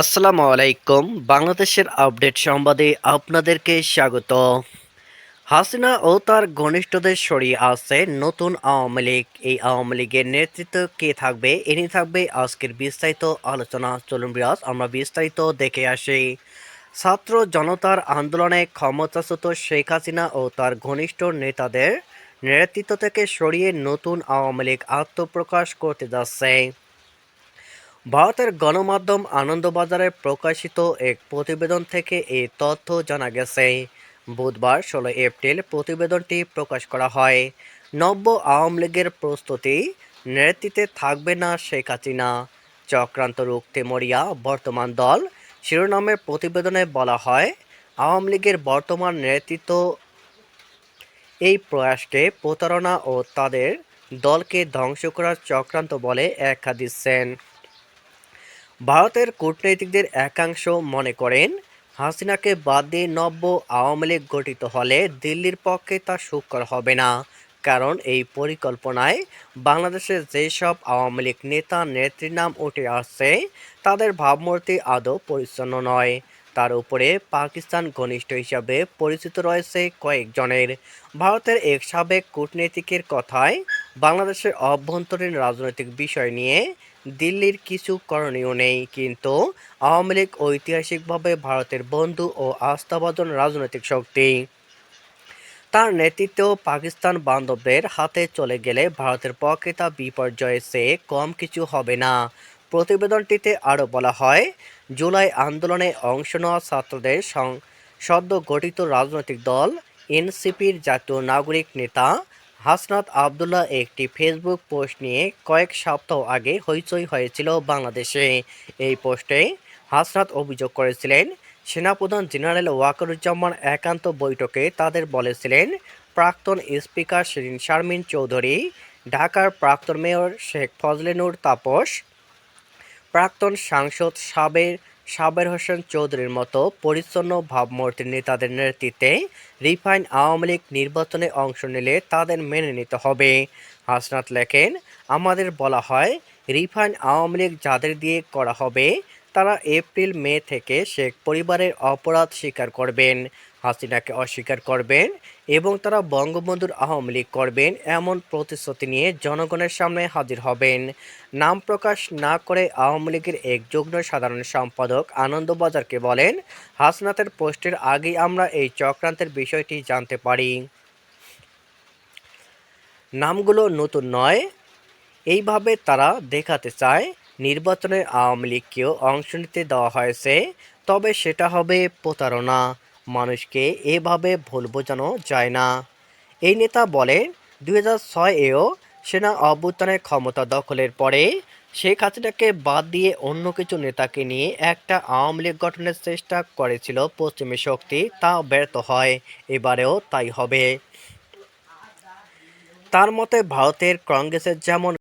আসসালামু আলাইকুম। বাংলাদেশের আপডেট সংবাদে আপনাদেরকে স্বাগত। হাসিনা ও তার ঘনিষ্ঠদের সরিয়ে আসছে নতুন আওয়ামী লীগ। এই আওয়ামী লীগের নেতৃত্ব কে থাকবে, এ নিয়ে থাকবে আজকের বিস্তারিত আলোচনা। চলুন বিরাজ, আমরা বিস্তারিত দেখে আসি। ছাত্র জনতার আন্দোলনে ক্ষমতাচ্যুত শেখ হাসিনা ও তার ঘনিষ্ঠ নেতাদের নেতৃত্ব থেকে সরিয়ে নতুন আওয়ামী লীগ আত্মপ্রকাশ করতে যাচ্ছে। ভারতের গণমাধ্যম আনন্দবাজারে প্রকাশিত এক প্রতিবেদন থেকে এই তথ্য জানা গেছে। বুধবার ষোলো এপ্রিল প্রতিবেদনটি প্রকাশ করা হয়। নব্য আওয়ামী লীগের প্রস্তুতি, নেতৃত্বে থাকবে না শেখ হাসিনা। চক্রান্ত রুখতে মরিয়া বর্তমান দল শিরোনামের প্রতিবেদনে বলা হয়, আওয়ামী লীগের বর্তমান নেতৃত্ব এই প্রয়াসকে প্রতারণা ও তাদের দলকে ধ্বংস করার চক্রান্ত বলে ব্যাখ্যা দিচ্ছেন ভারতের কূটনীতিকদের একাংশ মনে করেন, হাসিনাকে বাদ দিয়ে নব্য আওয়ামী লীগ গঠিত হলে দিল্লির পক্ষে তা সুকর হবে না। কারণ এই পরিকল্পনায় বাংলাদেশের যেসব আওয়ামী লীগ নেতা নেত্রীর নাম উঠে আসছে, তাদের ভাবমূর্তি আদৌ পরিচ্ছন্ন নয়। তার উপরে পাকিস্তান ঘনিষ্ঠ হিসাবে পরিচিত রয়েছে কয়েকজনের। ভারতের এক সাবেক কূটনীতিকের কথায় বাংলাদেশের অভ্যন্তরীণ রাজনৈতিক বিষয় নিয়ে দিল্লির কিছু করণীয় নেই, কিন্তু আওয়ামী লীগ ঐতিহাসিকভাবে ভারতের বন্ধু ও আস্থাভাজন রাজনৈতিক শক্তি। তার নেতৃত্বেও পাকিস্তান বান্ধবদের হাতে চলে গেলে ভারতের পক্ষে তা বিপর্যয়ের চেয়ে কম কিছু হবে না। প্রতিবেদনটিতে আরও বলা হয়, জুলাই আন্দোলনে অংশ নেওয়া ছাত্রদের সং- সদ্য গঠিত রাজনৈতিক দল, এনসিপির জাতীয় নাগরিক নেতা হাসনাত আবদুল্লাহ একটি ফেসবুক পোস্ট নিয়ে কয়েক সপ্তাহ আগে হইচই হয়েছিল বাংলাদেশে। এই পোস্টে হাসনাত অভিযোগ করেছিলেন, সেনাপ্রধান জেনারেল ওয়াকারুজ্জামান একান্ত বৈঠকে তাদের বলেছিলেন, প্রাক্তন স্পিকার শিরিন শারমিন চৌধুরী, ঢাকার প্রাক্তন মেয়র শেখ ফজলেনুর তাপস, প্রাক্তন সাংসদ সাবের সাবের হোসেন চৌধুরীর মতো পরিচ্ছন্ন ভাবমূর্তির নেতাদের নেতৃত্বে রিফাইন আওয়ামী লীগ নির্বাচনে অংশ নিলে তাদের মেনে নিতে হবে। হাসনাত লেখেন, আমাদের বলা হয়, রিফাইন আওয়ামী লীগ যাদের দিয়ে করা হবে, তারা এপ্রিল, মে থেকে শেখ পরিবারের অপরাধ স্বীকার করবেন। হাসিনাকে অস্বীকার করবেন এবং তারা বঙ্গবন্ধুর আওয়ামী লীগ করবেন এমন প্রতিশ্রুতি নিয়ে জনগণের সামনে হাজির হবেন। নাম প্রকাশ না করে আওয়ামী লীগের এক যুগ্ম সাধারণ সম্পাদক আনন্দবাজারকে বলেন, হাসনাতের পোস্টের আগেই আমরা এই চক্রান্তের বিষয়টি জানতে পারি। নামগুলো নতুন নয়। এইভাবে তারা দেখাতে চায়, নির্বাচনে আওয়ামী লীগকেও অংশ নিতে দেওয়া হয়েছে, তবে সেটা হবে প্রতারণা। মানুষকে এভাবে ভুল বোঝানো যায় না। এই নেতা বলেন, দুই এও সেনা অভ্যুত্থানের ক্ষমতা দখলের পরে শেখ হাসিনাকে বাদ দিয়ে অন্য কিছু নেতাকে নিয়ে একটা আওয়ামী লীগ গঠনের চেষ্টা করেছিল পশ্চিমী শক্তি, তা ব্যর্থ হয়। এবারেও তাই হবে। তার মতে, ভারতের কংগ্রেসের যেমন